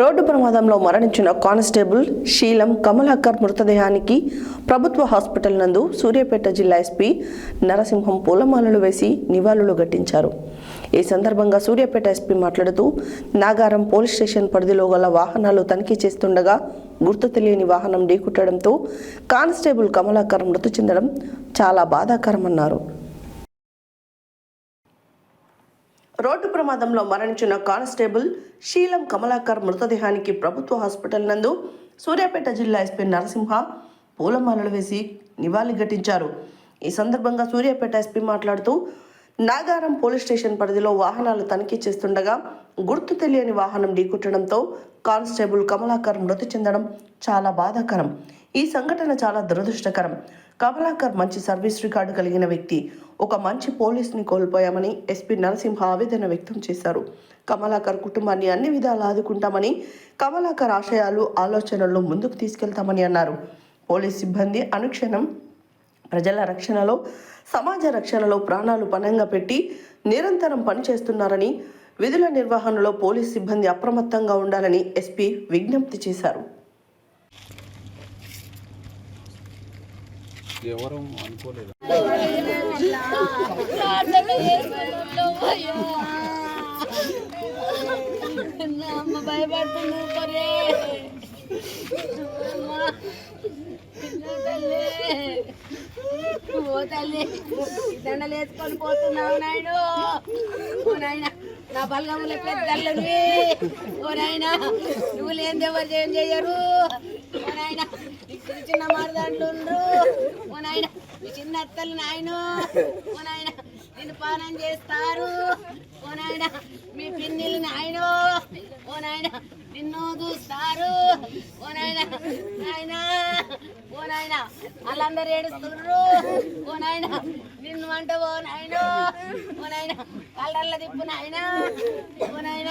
Road ప్రమాదంలో మరణించిన constable శీలం కమలాకర్ మృతదేహానికి ప్రభుత్వ హాస్పిటల్ నందు సూర్యాపేట జిల్లా ఎస్పీ నరసింహం పూలమాలలు వేసి నివాళులు ఘటించారు. ఈ సందర్భంగా సూర్యాపేట ఎస్పీ మాట్లాడుతూ నాగారం పోలీస్ స్టేషన్ పరిధిలో గల వాహనాలు తనిఖీ చేస్తుండగా గుర్తు తెలియని వాహనం ఢీకుట్టడంతో కానిస్టేబుల్ కమలాకర్ మృతి చెందడం చాలా బాధాకరమన్నారు. రోడ్డు ప్రమాదంలో మరణించిన కానిస్టేబుల్ శీలం కమలాకర్ మృతదేహానికి ప్రభుత్వ హాస్పిటల్ నందు సూర్యాపేట జిల్లా ఎస్పీ నరసింహ పూలమాలలు వేసి నివాళి ఘటించారు. ఈ సందర్భంగా సూర్యాపేట ఎస్పీ మాట్లాడుతూ నాగారం పోలీస్ స్టేషన్ పరిధిలో వాహనాలు తనిఖీ చేస్తుండగా గుర్తు తెలియని వాహనం ఢీకొట్టడంతో కానిస్టేబుల్ కమలాకర్ మృతి చెందడం చాలా బాధాకరం. ఈ సంఘటన చాలా దురదృష్టకరం. కమలాకర్ మంచి సర్వీస్ రికార్డు కలిగిన వ్యక్తి. ఒక మంచి పోలీస్ని కోల్పోయామని ఎస్పీ నరసింహ ఆవేదన వ్యక్తం చేశారు. కమలాకర్ కుటుంబాన్ని అన్ని విధాలు ఆదుకుంటామని కమలాకర్ ఆశయాలు ఆలోచనలు ముందుకు తీసుకెళ్తామని అన్నారు. పోలీస్ సిబ్బంది అనుక్షణం ప్రజల రక్షణలో సమాజ రక్షణలో ప్రాణాలు పణంగా పెట్టి నిరంతరం పనిచేస్తున్నారని విధుల నిర్వహణలో పోలీస్ సిబ్బంది అప్రమత్తంగా ఉండాలని ఎస్పీ విజ్ఞప్తి చేశారు. ఎవరు అనుకోలేదు. అమ్మ భయపడుతున్నావు ఊపరే ఓ తల్లి దండలు వేసుకొని పోతున్నావు నాయుడు ఓ నాయన నా బలగముల పెద్దల్లని ఓ నాయన నువ్వు లేని ఎవరు ఏం చేయరు. చిన్న మరదండ్లు ఓ నాయన మీ చిన్న అత్తలు నాయన. ఓ నాయన నిన్ను పానం చేస్తారు. ఓ నాయన మీ పిన్నిలు నాయన. ఓ నాయన నిన్ను చూస్తారు. ఓ నాయన నాయన. ఓ నాయన వాళ్ళందరూ ఏడుస్తున్నారు ఓ నాయన నిన్ను వంట ఓ నాయన. ఓ నాయన కళ్ళల్ల తిప్పు నాయన. ఓ నాయన.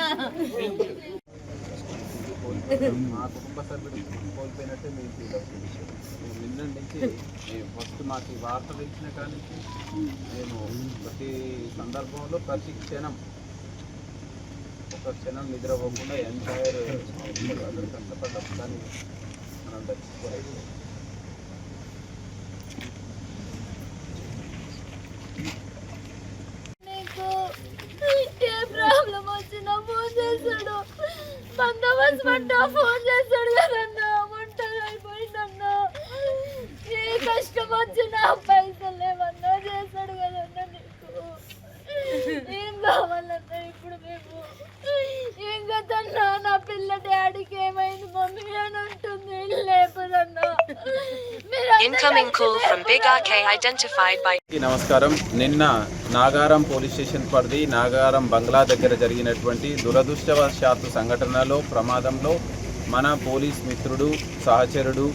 మా కుటుంబ సభ్యులు కోల్పోయినట్టే మేము ఫీల్ అవుతుంది. నిన్న నుంచి మేము ఫస్ట్ మాకు ఈ వార్త తెలిసిన కానీ నేను మేము ప్రతి సందర్భంలో ప్రతి క్షణం ఒక క్షణం నిద్రపోకుండా ఎంటైర్ అందరూ కష్టపడ్డాం కానీ మనం దర్శించుకోలేదు నీకు ఏ ప్రాబ్లం వచ్చినా ఫోన్ చేస్తాడు బందోబస్తు పడ్డా ఫోన్ చేస్తాడు కదన్నా ఒంటరి అయిపోయిందన్నా. ఏ కష్టం వచ్చినా incoming call from big R K identified by నమస్కారం. నిన్న నాగారం పోలీస్ స్టేషన్ పరిధి నాగారం బంగ్లా దగ్గర జరిగినటువంటి దురదృష్టవశాత్తు సంఘటనలో ప్రమాదంలో మన పోలీస్ మిత్రుడు సహచరుడు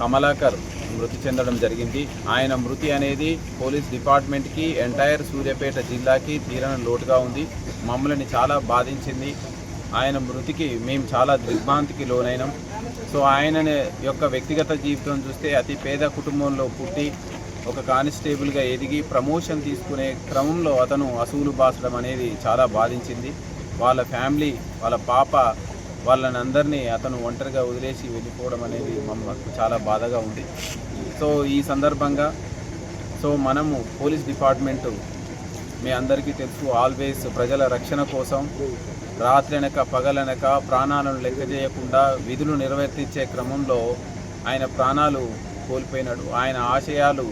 కమలాకర్ మృతి చెందడం జరిగింది. ఆయన మృతి అనేది పోలీస్ డిపార్ట్మెంట్కి ఎంటైర్ సూర్యాపేట జిల్లాకి తీరని లోటుగా ఉంది. మమ్మల్ని చాలా బాధించింది. ఆయన మృతికి మేము చాలా దిగ్భ్రాంతికి లోనైనాం. సో ఆయన యొక్క వ్యక్తిగత జీవితం చూస్తే అతి పేద కుటుంబంలో పుట్టి ఒక కానిస్టేబుల్గా ఎదిగి ప్రమోషన్ తీసుకునే క్రమంలో అతను అసూలు బాసడం అనేది చాలా బాధించింది. వాళ్ళ ఫ్యామిలీ వాళ్ళ పాప వాళ్ళని అందరినీ అతను ఒంటరిగా వదిలేసి వెళ్ళిపోవడం అనేది మమ్మల్ని చాలా బాధగా ఉంది. సో ఈ సందర్భంగా సో మనము పోలీస్ డిపార్ట్మెంటు మీ అందరికీ తెలుసు ఆల్వేస్ ప్రజల రక్షణ కోసం రాత్రనక పగలనక ప్రాణాలను లెక్క చేయకుండా విధులు నిర్వర్తించే క్రమంలో ఆయన ప్రాణాలు కోల్పోయినాడు. ఆయన ఆశయాలు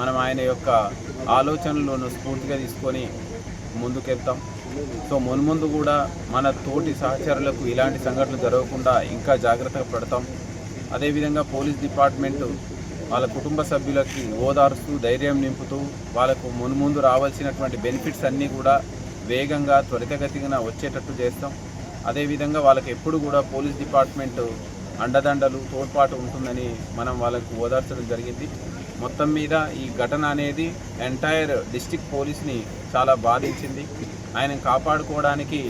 మనం ఆయన యొక్క ఆలోచనలను స్ఫూర్తిగా తీసుకొని ముందుకెళ్తాం. సో మున్ముందు కూడా మన తోటి సహచరులకు ఇలాంటి సంఘటనలు జరగకుండా ఇంకా జాగ్రత్తగా పడతాం. అదేవిధంగా పోలీస్ డిపార్ట్మెంటు వాళ్ళ కుటుంబ సభ్యులకి ఓదారుస్తూ ధైర్యం నింపుతూ వాళ్ళకు మున్ముందు రావాల్సినటువంటి బెనిఫిట్స్ అన్నీ కూడా వేగంగా త్వరితగతిన వచ్చేటట్టు చేస్తాం. అదేవిధంగా వాళ్ళకి ఎప్పుడు కూడా పోలీస్ డిపార్ట్మెంట్ అండదండలు తోడ్పాటు ఉంటుందని మనం వాళ్ళకు ఓదార్చడం జరిగింది. మొత్తం మీద ఈ ఘటన అనేది ఎంటైర్ డిస్టిక్ పోలీస్ని చాలా బాధించింది. ఆయన కాపాడుకోవడానికి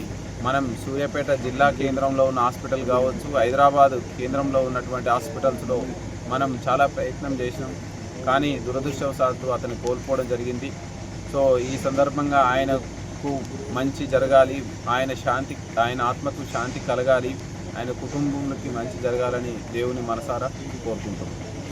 మనం సూర్యాపేట జిల్లా కేంద్రంలో ఉన్న హాస్పిటల్ కావచ్చు హైదరాబాద్ కేంద్రంలో ఉన్నటువంటి హాస్పిటల్స్లో మనం చాలా ప్రయత్నం చేసినాం. కానీ దురదృష్టవశాత్తు అతను కోల్పోవడం జరిగింది. సో ఈ సందర్భంగా ఆయనకు మంచి జరగాలి. ఆయన శాంతి ఆయన ఆత్మకు శాంతి కలగాలి. ఆయన కుటుంబంకి మంచి జరగాలని దేవుని మనసారా కోరుకుంటున్నాం.